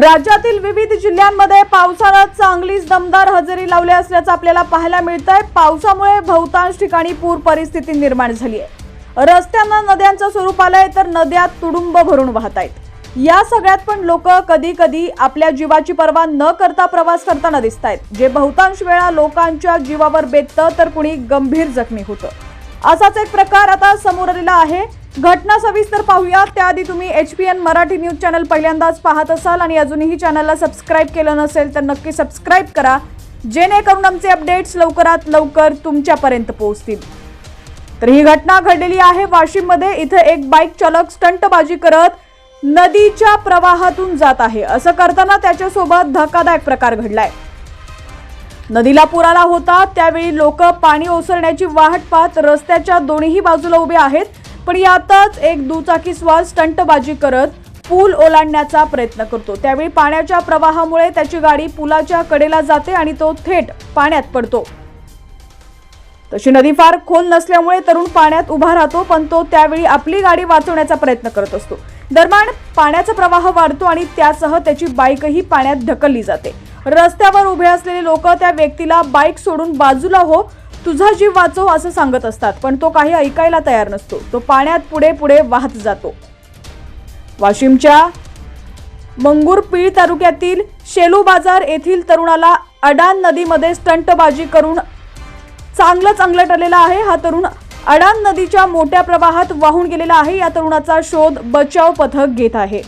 राज्यातील विविध जिल्ह्यांमध्ये पावसानं चांगलीच दमदार हजेरी लावली असल्याचं आपल्याला पाहायला मिळत आहे पावसामुळे बहुतांश ठिकाणी पूर परिस्थिती निर्माण झाली आहे रस्त्यांना नद्यांचं स्वरूप आलंय तर नद्या तुडुंब भरून वाहत आहेत या सगळ्यात पण लोक कधी कधी आपल्या जीवाची पर्वा न करता प्रवास करताना दिसत आहेत जे बहुतांश वेळा लोकांच्या जीवावर बेततं तर कुणी गंभीर जखमी होतं. असाच एक प्रकार आता समोर आलेला आहे. घटना सविस्तर पाहूया. त्याआधी तुम्ही H P N Marathi news channel पहिल्यांदाच पाहत असाल आणि अजूनही चॅनलला सबस्क्राईब केलं नसेल तर नक्की सबस्क्राईब करा. जेणेकरून आमचे अपडेट्स लवकरात लवकर तुमच्यापर्यंत पोहोचतील. तर ही घटना घडलेली आहे वाशिममध्ये. इथं एक बाईक चालक स्टंटबाजी करत नदीच्या प्रवाहातून जात आहे. असं करताना त्याच्यासोबत धक्कादायक प्रकार घडलाय. नदीला पूर आला होता. त्यावेळी लोक पाणी ओसरण्याची वाहट पाहत रस्त्याच्या दोन्ही बाजूला उभे आहेत. पण यातच एक दुचाकी स्वार स्टंटबाजी करत पूल ओलांडण्याचा प्रयत्न करतो. त्यावेळी पाण्याच्या प्रवाहामुळे त्याची गाडी पुलाच्या कडेला जाते आणि तो थेट पाण्यात पडतो. तशी नदी फार खोल नसल्यामुळे तरुण पाण्यात उभा राहतो पण तो त्यावेळी आपली गाडी वाचवण्याचा प्रयत्न करत असतो. दरम्यान पाण्याचा प्रवाह वाढतो आणि त्यासह त्याची बाईकही पाण्यात ढकलली जाते. रस्त्यावर उभे असलेले लोक त्या व्यक्तीला बाईक सोडून बाजूला हो तुझा जीव वाचव असं सांगत असतात पण तो काही ऐकायला तयार नसतो. तो पाण्यात पुढे पुढे वाहत जातो. वाशिमच्या मंगूरपीळ तालुक्यातील शेलू बाजार येथील तरुणाला अडान नदीमध्ये स्टंटबाजी करून चांगलं चांगलं टरलेला आहे. हा तरुण अडान नदीच्या मोठ्या प्रवाहात वाहून गेलेला आहे. या तरुणाचा शोध बचाव पथक घेत आहे.